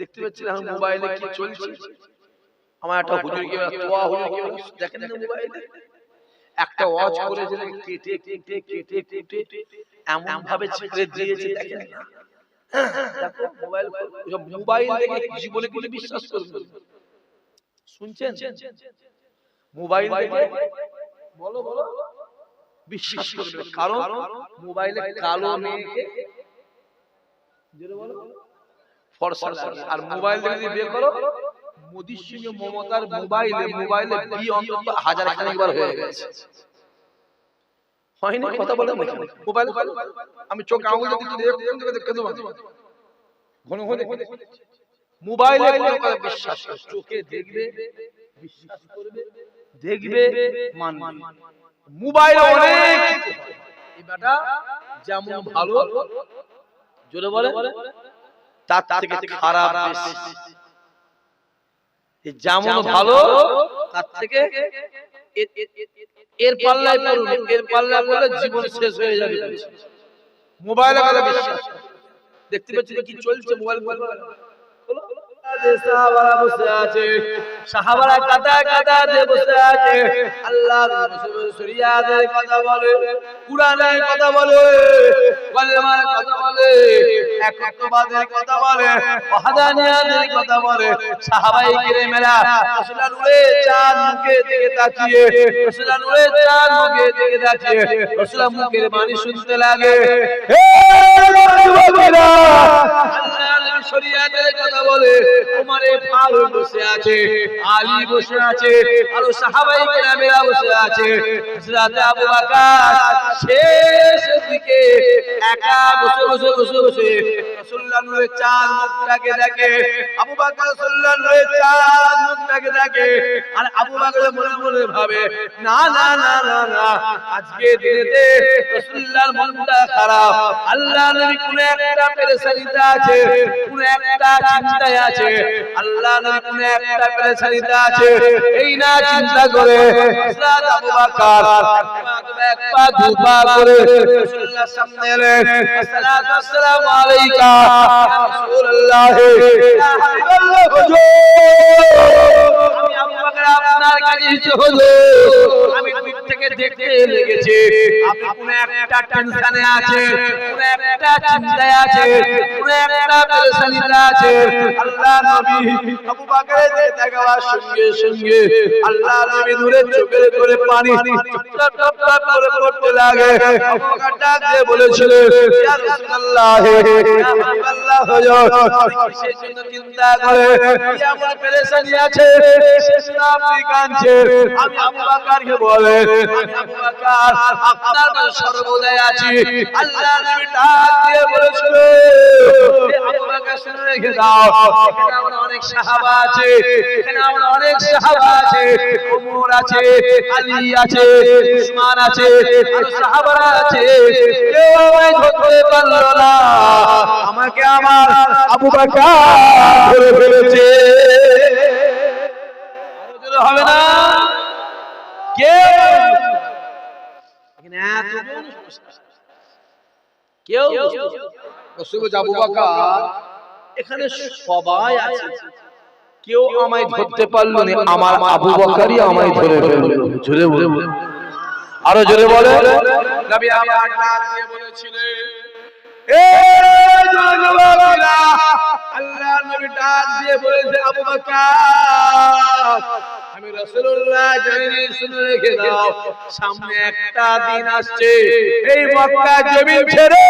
দেখতে পাচ্ছি না মোবাইলে কি চলছে। আমার একটা হুজুর কি তোয়া হুজুর কি দেখেন না মোবাইলে একটা ওয়াচ করে যে কেটে কেটে কেটে কেটে এমন ভাবে ছেড়ে দিয়েছে দেখেন। না মোবাইল মোবাইল দেখে জীবনে কিছু বিশ্বাস করবেন না। শুনছেন? মোবাইল দেখে বলো বলো। বিশ্বাস করবে কারণ মোবাইলে কালো মেয়েকে বলো। ফর্সা আর মোবাইল যদি বের করো মোদির সঙ্গে মমতার মোবাইলে মোবাইলে বিয়ে অন্তত হাজার হয়ে গেছে। হয়নি কথা বলে মোবাইল আমি চোখ আঙুল দিতে দেখতে দেখতে দেবো ঘন ঘন মোবাইলে কথা বিশ্বাস চোখে দেখবে বিশ্বাস করবে দেখবে মানবে মোবাইল অনেক এই বেটা যেমন ভালো জোরে বলে। তার থেকে খারাপ বেশি। যেমন ভালো তার থেকে এর- পাল্লায় পড়ুন এর পাল্লায় পড়লে জীবন শেষ হয়ে যাবে। মোবাইলে কথা বিশ্বাস দেখতে পাচ্ছি কি চলছে মোবাইল সাহাবারা কাতার দিয়ে বসে আছে। আল্লাহ কথা বলে কুরআনের কথা বলে। কলেমার কথা বলে। একত্ববাদের কথা বলে ওয়াহদানিয়াতের কথা বলে, সাহাবাই কিরামেরা রাসূলুল্লাহ নূরে চাঁদ মুখে দিকে তাকিয়ে রাসূলুল্লাহ নূরে চাঁদ মুখে দিকে তাকিয়ে রাসূলুল্লাহ মুখের বাণী শুনতে লাগে। হে যুবকেরা বসে আছে, আলী বসে আছে, আর সাহাবাই কেরামেরা বসে আছে। শেষ দিকে একা বসে বসে বসে বসে রাসূলুল্লাহ নূরে চাঁদ মুখটাকে দেখে আবু বাকর রসুল্লাহ চাঁদ দেখে আর আবু বকর মনে মনে ভাবে, না না না না না, আজকে দিনেতে রাসূলুল্লাহর মনটা খারাপ। আল্লাহ নবী কোন একটা পেরেশানিতে আছে, কোন একটা চিন্তায় আছে। আল্লাহ নবী কোন একটা পেরেশানিতে আছে। এই না চিন্তা করে হযরত আবু বকর এক পা দুপা করে রাসূলুল্লাহর সামনে এলেন। আসসালাতু আসসালামু আলাইকা রাসূলুল্লাহ। ইয়া হাবিবাল্লাহ, হুজুর। আপনার কাছে হুজুর আমি দূর থেকে দেখতে লেগেছে। আপনি কোন একটা টেনশনে আছে কোন একটা চিন্তায় আছে কোন একটা পেরেশানিতে আছে আল্লাহ নবী আবু বকরের দিকে সঙ্গে সঙ্গে আল্লাহ নবী দূরে চোখের করে পানি টপ টপ টপ করে পড়তে লাগে। আবু বকর ডাক দিয়ে ইয়া রাসূলুল্লাহ, ইয়া হাবিবাল্লাহ আপনি কিসের জন্য চিন্তা করে? কি এমন পেরেশানি আছে শেষ না আপনি কাঁদছেন আমি আবু বকরকে বলে আবু বকর আপনার সর্বদাই আছি। আল্লাহ নবী ডাক দিয়ে বলেছিল হে আবু বকর শুনে রেখে দাও এখানে আমার অনেক সাহাবা আছে এখানে আমার অনেক সাহাবা আছে ওমর আছে আলী আছে উসমান আছে আর সাহাবারা আছে কেউ আমায় ধরতে পারল না আমাকে আমার আবু বকর ধরে ফেলেছে হবে না কেউ কেউ রসুল আবু বকর এখানে সবাই আছে। কেউ আমায় ধরতে পারল না। আমার আবু বকরই আমায় ধরে ফেলল। জোরে বলে আরও জোরে বলে নবী আমার ডাক দিয়ে বলেছিলেন এ আল্লাহ নবী ডাক দিয়ে বলেছে আবু বকর আমি রাসূলুল্লাহ জানি শুনে রেখে দাও, সামনে একটা দিন আসছে। এই মক্কা জমিন ছেড়ে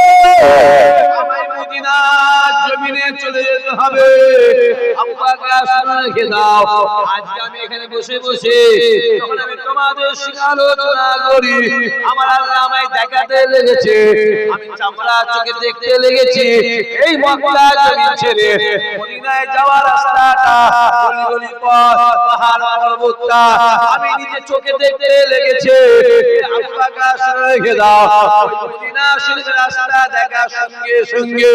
মদিনা জমিনে চলে যেতে হবে। শুনে রেখে দাও। আজকে আমি এখানে বসে বসে আমি তোমাদের আলোচনা করি, আমার আল্লাহ আমায় দেখাতে লেগেছে। আমি চামড়া চোখে দেখতে লেগেছি। এই মক্কা জমিন ছেড়ে মদিনায় যাওয়ার রাস্তাটা গলি গলি পথ, পাহাড় পর্বতটা আমি নিজে চোখে দেখতে লেগেছে। আকাশ রেখে দাও। রাস্তা দেখা সঙ্গে সঙ্গে।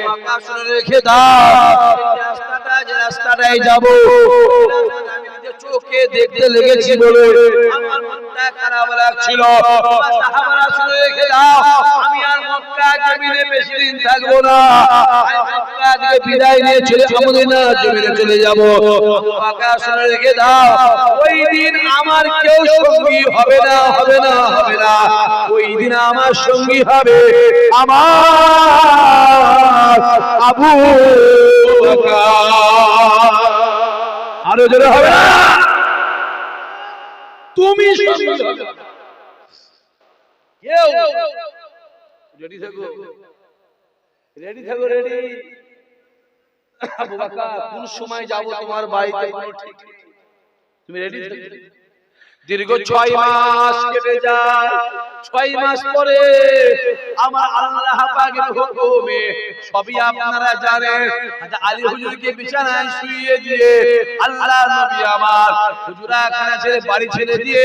রেখে দাও। এই রাস্তাটা যে রাস্তাটাই যাব চোখে দেখতে লেগেছি বলে আমার মনটা খারাপ লাগছিল। রেখে দাও আমি জমিনে বেশি দিন থাকব না। আমি বিদায় নিয়ে চলে মদিনা জমিনে চলে যাব। মক্কা রেখে দাও। ওই দিন আমার কেউ সঙ্গী হবে না হবে না হবে না। ওই দিন আমার সঙ্গী হবে আমার আবু আরও জোরে হবে না? তুমি সঙ্গী হবে কেউ রেডি থাকো রেডি থাকো রেডি আবু বকর কোন সময় যাব তোমার বাড়িতে তুমি রেডি থাকো দীর্ঘ ছয় মাস কেটে যায়। ছয় মাস পরে আমার আল্লাহ পাকের হুকুমে সবই আপনারা জানেন। আলী হুজুরকে বিছানায় শুইয়ে দিয়ে আল্লাহ নবী আমার হুজুরা খানা ছেড়ে বাড়ি ছেড়ে দিয়ে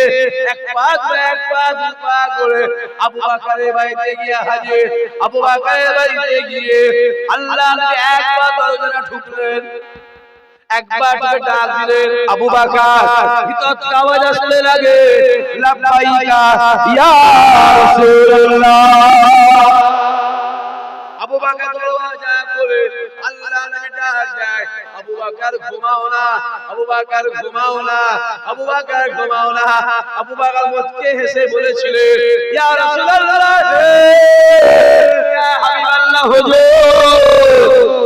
এক পা করে এক পা দু পা করে আবু বকরের বাড়িতে গিয়ে হাজির। আবু বকরের বাড়িতে গিয়ে আল্লাহ এক পা দরজাটা ঢুকলেন একবার করে ডাক দিলেন আবু বকর। ভিতর থেকে আওয়াজ আসতে লাগে। লাব্বাইকা ইয়া রাসূলুল্লাহ। আবু বকর দরওয়াজা করে আল্লাহ নবী ডাক দেয়। আবু বকর ঘুমাও না। আবু বকর ঘুমাও না। আবু বকর ঘুমাও না। আবু বকর মুচকে হেসে বলেছিলেন ইয়া রাসূলুল্লাহ ইয়া হাবিবাল্লাহ হুজুর।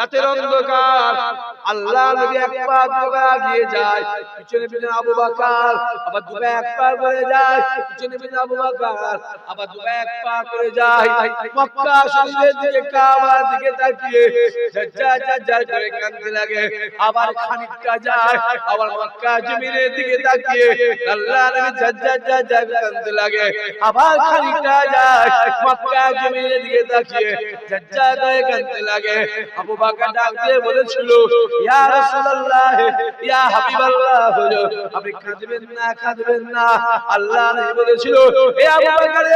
রাতের অন্ধকার। আল্লাহ নবী এক পা দুগা গিয়ে যায়। পিছনে পিছনে আবু বকর। আবার দুগা এক পা করে যায়। পিছনে পিছনে আবু বকর। আবার দুগা এক পা করে যায়। মক্কা শরীফের দিকে কাবার দিকে তাকিয়ে ঝরঝর ঝরঝর করে কাঁদতে লাগে। আবার খানিকটা যায়। আবার মক্কা জমিনের দিকে তাকিয়ে আল্লাহ নবী ঝরঝর করে কাঁদতে লাগে। আবার খানিকটা যায়। মক্কা জমিনের দিকে তাকিয়ে ঝরঝর করে কাঁদতে লাগে। আবু বকর ডাক দিয়ে বলেছিল, ইয়া রাসূলুল্লাহ, ইয়া হাবিবাল্লাহ আপনি না না। আল্লাহ বলেছিল হে আবু বকর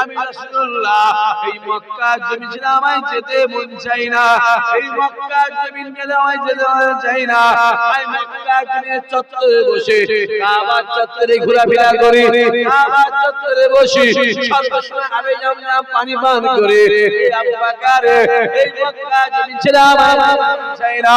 আমি রাসূলুল্লাহ। এই মক্কা জমি ছেড়ে যেতে মন চাই না। এই মক্কা জমিন ছেড়ে আমায় যেতে মন চাই না। আমি মক্কা জমিনের চত্বরে বসে কাবা চত্বরে ঘোরাফেরা করি। কাবা চত্বরে বসি সর্বসময় আবে জামলাম পানি পান করে আবু বকর, এই মক্কা জমিন ছেড়ে আমায় চাই না।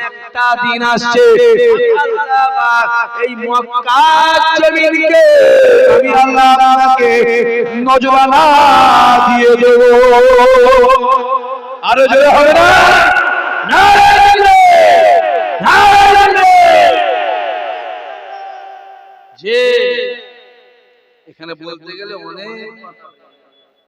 একটা দিন আসছে এই মক্কা জমিনকে আমি আল্লাহ আপনাকে নজরানা দিয়ে দেব আরও জোরে হবে না যে এখানে বলতে গেলে অনেক।